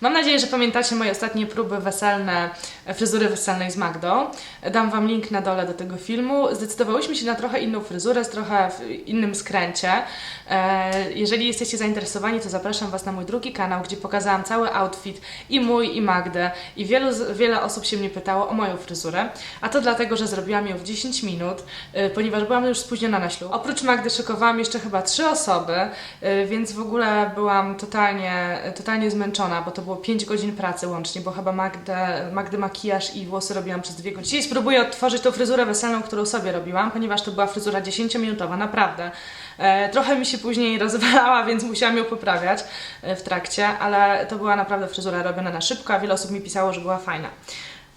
Mam nadzieję, że pamiętacie moje ostatnie próby weselne, e, fryzury weselnej z Magdą. Dam Wam link na dole do tego filmu. Zdecydowałyśmy się na trochę inną fryzurę, z trochę innym skręcie. E, Jeżeli jesteście zainteresowani, to zapraszam Was na mój drugi kanał, gdzie pokazałam cały outfit i mój, i Magdę. I wielu, wiele osób się mnie pytało o moją fryzurę. A to dlatego, że zrobiłam ją w 10 minut, e, ponieważ byłam już spóźniona na ślub. Oprócz Magdy szykowałam jeszcze chyba trzy osoby, e, więc w ogóle byłam totalnie, totalnie zmęczona, bo to było 5 godzin pracy łącznie, bo chyba Magdę, Magdy makijaż i włosy robiłam przez dwie godziny. Dzisiaj spróbuję odtworzyć tą fryzurę weselną, którą sobie robiłam, ponieważ to była fryzura 10-minutowa, naprawdę. E, trochę mi się później rozwalała, więc musiałam ją poprawiać e, w trakcie, ale to była naprawdę fryzura robiona na szybko, a wiele osób mi pisało, że była fajna.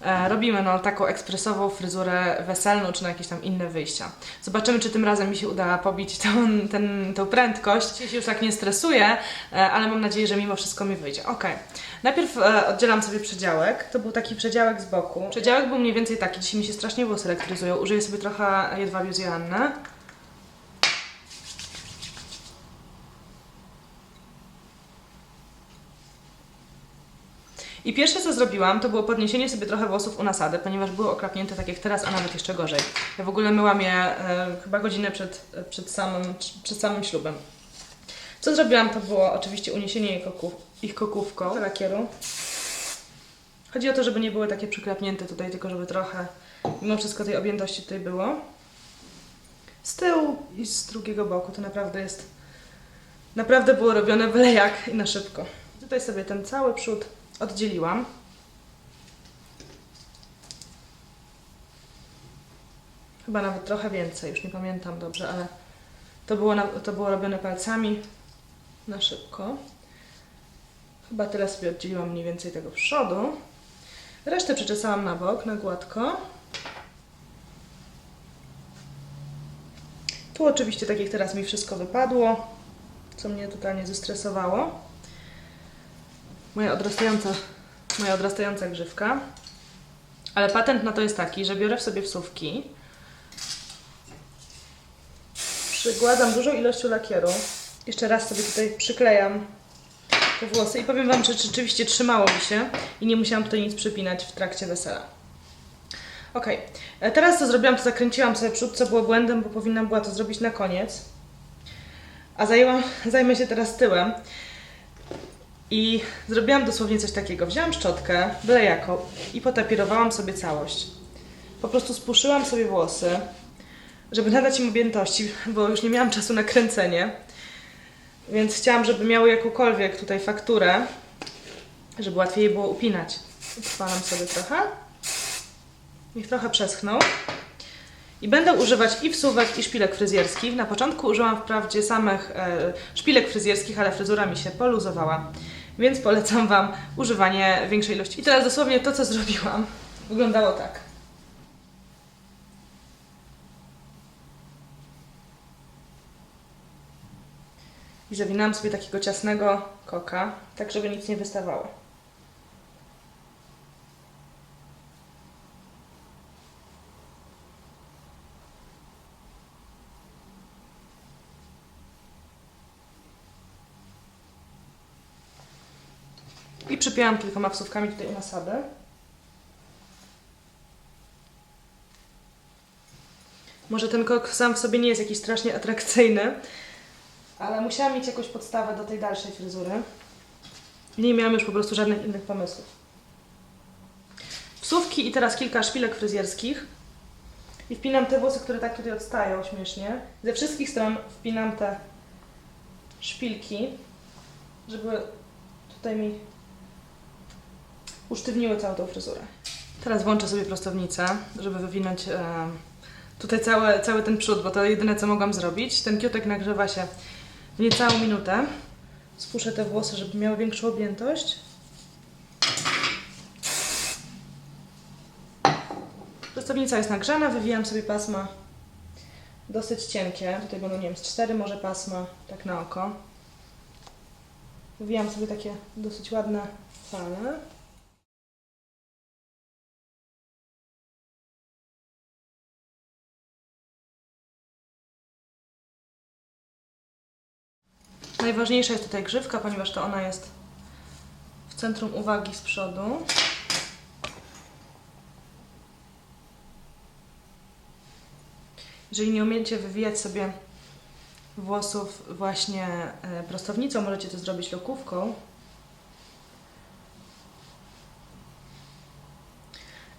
E, robimy no, taką ekspresową fryzurę weselną, czy na jakieś tam inne wyjścia. Zobaczymy, czy tym razem mi się uda pobić tą, ten, tą prędkość. Ja się już tak nie stresuję, e, ale mam nadzieję, że mimo wszystko mi wyjdzie. Ok. Najpierw e, oddzielam sobie przedziałek. To był taki przedziałek z boku. Przedziałek był mniej więcej taki. Dzisiaj mi się strasznie włosy elektryzują. Użyję sobie trochę jedwabiu z Joanny. I pierwsze co zrobiłam, to było podniesienie sobie trochę włosów u nasady, ponieważ były okrapnięte tak jak teraz, a nawet jeszcze gorzej. Ja w ogóle myłam je e, chyba godzinę przed, przed, samym, przed samym ślubem. Co zrobiłam, to było oczywiście uniesienie ich, koków, ich kokówką lakieru. Chodzi o to, żeby nie były takie przyklapnięte tutaj, tylko żeby trochę mimo wszystko tej objętości tutaj było. Z tyłu i z drugiego boku to naprawdę jest Naprawdę było robione byle jak i na szybko. Tutaj sobie ten cały przód oddzieliłam. Chyba nawet trochę więcej, już nie pamiętam dobrze, ale to było, na, to było robione palcami na szybko. Chyba tyle sobie oddzieliłam mniej więcej tego przodu. Resztę przeczesałam na bok, na gładko. Tu oczywiście, tak jak teraz mi wszystko wypadło, co mnie totalnie zestresowało. Moja odrastająca, moja odrastająca grzywka. Ale patent na to jest taki, że biorę w sobie wsówki, przykładam dużą ilością lakieru, jeszcze raz sobie tutaj przyklejam te włosy i powiem Wam, że rzeczywiście trzymało mi się i nie musiałam tutaj nic przypinać w trakcie wesela. Ok, teraz co zrobiłam, to zakręciłam sobie przód, co było błędem, bo powinnam była to zrobić na koniec. A zajęłam, zajmę się teraz tyłem. I zrobiłam dosłownie coś takiego. Wzięłam szczotkę, byle jaką i potapirowałam sobie całość. Po prostu spuszyłam sobie włosy, żeby nadać im objętości, bo już nie miałam czasu na kręcenie. Więc chciałam, żeby miały jakąkolwiek tutaj fakturę, żeby łatwiej je było upinać. Odpalam sobie trochę. Niech trochę przeschną. I będę używać i wsówek, i szpilek fryzjerskich. Na początku użyłam wprawdzie samych e, szpilek fryzjerskich, ale fryzura mi się poluzowała, więc polecam Wam używanie większej ilości. I teraz dosłownie to, co zrobiłam, wyglądało tak. I zawinęłam sobie takiego ciasnego koka, tak żeby nic nie wystawało. I przypięłam kilkoma wsówkami tutaj u nasady. Może ten kok sam w sobie nie jest jakiś strasznie atrakcyjny, ale musiałam mieć jakąś podstawę do tej dalszej fryzury. Nie miałam już po prostu żadnych innych pomysłów. Wsówki i teraz kilka szpilek fryzjerskich. I wpinam te włosy, które tak tutaj odstają śmiesznie. Ze wszystkich stron wpinam te szpilki, żeby tutaj mi usztywniły całą tą fryzurę. Teraz włączę sobie prostownicę, żeby wywinąć e, tutaj cały, cały ten przód, bo to jedyne co mogłam zrobić. Ten kiotek nagrzewa się w niecałą minutę. Spuszę te włosy, żeby miały większą objętość. Prostownica jest nagrzana, wywijam sobie pasma dosyć cienkie. Tutaj będą, nie wiem, z cztery może pasma, tak na oko. Wywijam sobie takie dosyć ładne fale. Najważniejsza jest tutaj grzywka, ponieważ to ona jest w centrum uwagi z przodu. Jeżeli nie umiecie wywijać sobie włosów właśnie e, prostownicą, możecie to zrobić lokówką.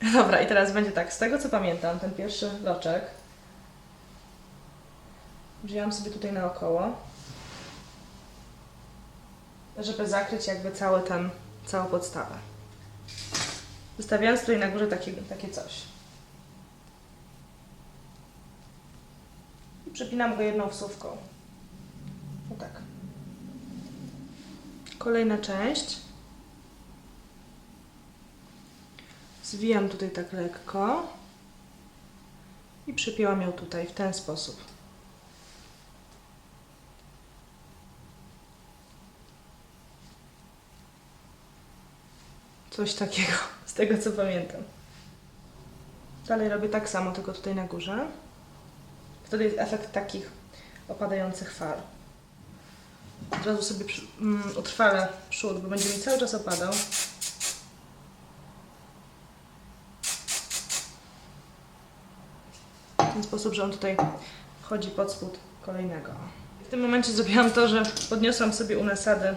Dobra, i teraz będzie tak, z tego co pamiętam, ten pierwszy roczek wzięłam sobie tutaj naokoło, żeby zakryć jakby cały ten, całą podstawę. Zostawiając tutaj na górze takie, takie coś. I przypinam go jedną wsówką. O tak. Kolejna część. Zwijam tutaj tak lekko i przypięłam ją tutaj w ten sposób. Coś takiego, z tego co pamiętam. Dalej robię tak samo, tylko tutaj na górze. Wtedy jest efekt takich opadających fal. Od razu sobie mm, utrwalę przód, bo będzie mi cały czas opadał. W ten sposób, że on tutaj wchodzi pod spód kolejnego. W tym momencie zrobiłam to, że podniosłam sobie u nasady. I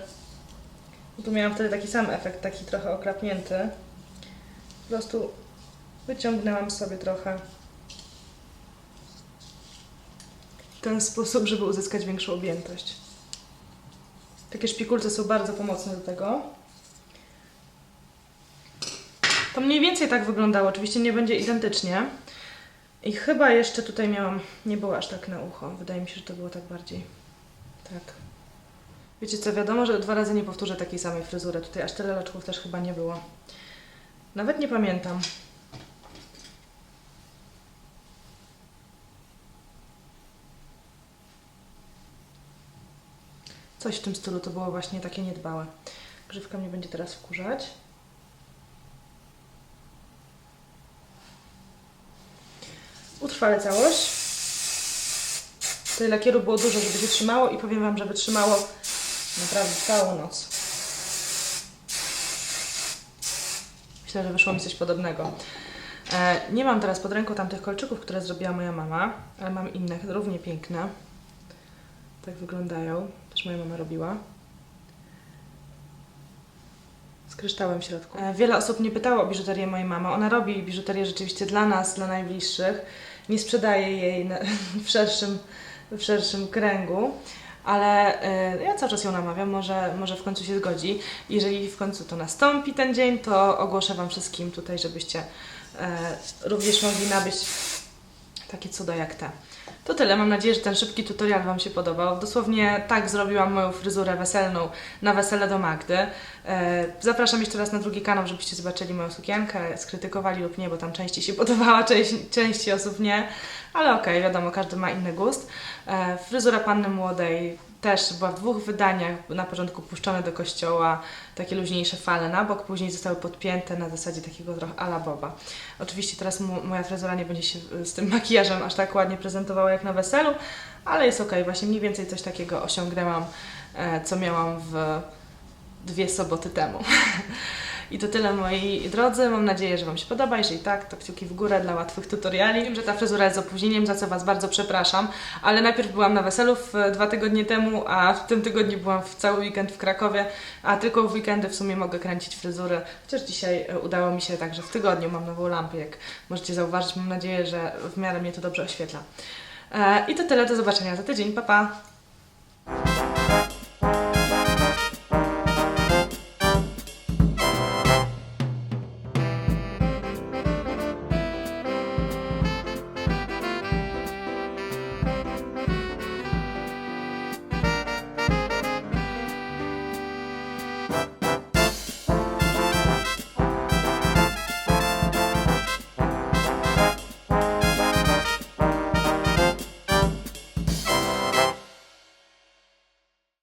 tu miałam wtedy taki sam efekt, taki trochę okrapnięty. Po prostu wyciągnęłam sobie trochę w ten sposób, żeby uzyskać większą objętość. Takie szpikulce są bardzo pomocne do tego. To mniej więcej tak wyglądało. Oczywiście nie będzie identycznie. I chyba jeszcze tutaj miałam, nie było aż tak na ucho. Wydaje mi się, że to było tak bardziej. Tak. Wiecie co, wiadomo, że dwa razy nie powtórzę takiej samej fryzury. Tutaj aż tyle loczków też chyba nie było. Nawet nie pamiętam. Coś w tym stylu to było właśnie takie niedbałe. Grzywka mnie będzie teraz wkurzać. Utrwalę całość. Tutaj lakieru było dużo, żeby się trzymało i powiem Wam, że wytrzymało naprawdę całą noc. Myślę, że wyszło mi coś podobnego. E, nie mam teraz pod ręką tamtych kolczyków, które zrobiła moja mama, ale mam inne, równie piękne. Tak wyglądają. Też moja mama robiła. Z kryształem w środku. E, wiele osób mnie pytało o biżuterię mojej mamy. Ona robi biżuterię rzeczywiście dla nas, dla najbliższych. Nie sprzedaje jej na, w, szerszym, w szerszym kręgu. Ale e, ja cały czas ją namawiam, może, może w końcu się zgodzi. Jeżeli w końcu to nastąpi ten dzień, to ogłoszę Wam wszystkim tutaj, żebyście e, również mogli nabyć takie cuda jak te. To tyle. Mam nadzieję, że ten szybki tutorial Wam się podobał. Dosłownie tak zrobiłam moją fryzurę weselną na wesele do Magdy. E, Zapraszam jeszcze raz na drugi kanał, żebyście zobaczyli moją sukienkę, skrytykowali lub nie, bo tam części się podobała, część, części osób nie. Ale okej, wiadomo, każdy ma inny gust. E, Fryzura panny młodej też była w dwóch wydaniach. Na początku puszczone do kościoła, takie luźniejsze fale na bok, później zostały podpięte na zasadzie takiego trochę ala boba. Oczywiście teraz mo- moja fryzura nie będzie się z tym makijażem aż tak ładnie prezentowała jak na weselu, ale jest okej, właśnie mniej więcej coś takiego osiągnęłam, e, co miałam w dwie soboty temu. I to tyle moi drodzy. Mam nadzieję, że Wam się podoba. Jeżeli tak, to kciuki w górę dla łatwych tutoriali. Wiem, że ta fryzura jest z opóźnieniem, za co Was bardzo przepraszam, ale najpierw byłam na weselu w, dwa tygodnie temu, a w tym tygodniu byłam w cały weekend w Krakowie, a tylko w weekendy w sumie mogę kręcić fryzury. Chociaż dzisiaj e, udało mi się także w tygodniu. Mam nową lampę, jak możecie zauważyć. Mam nadzieję, że w miarę mnie to dobrze oświetla. E, I to tyle. Do zobaczenia za tydzień. Pa, pa!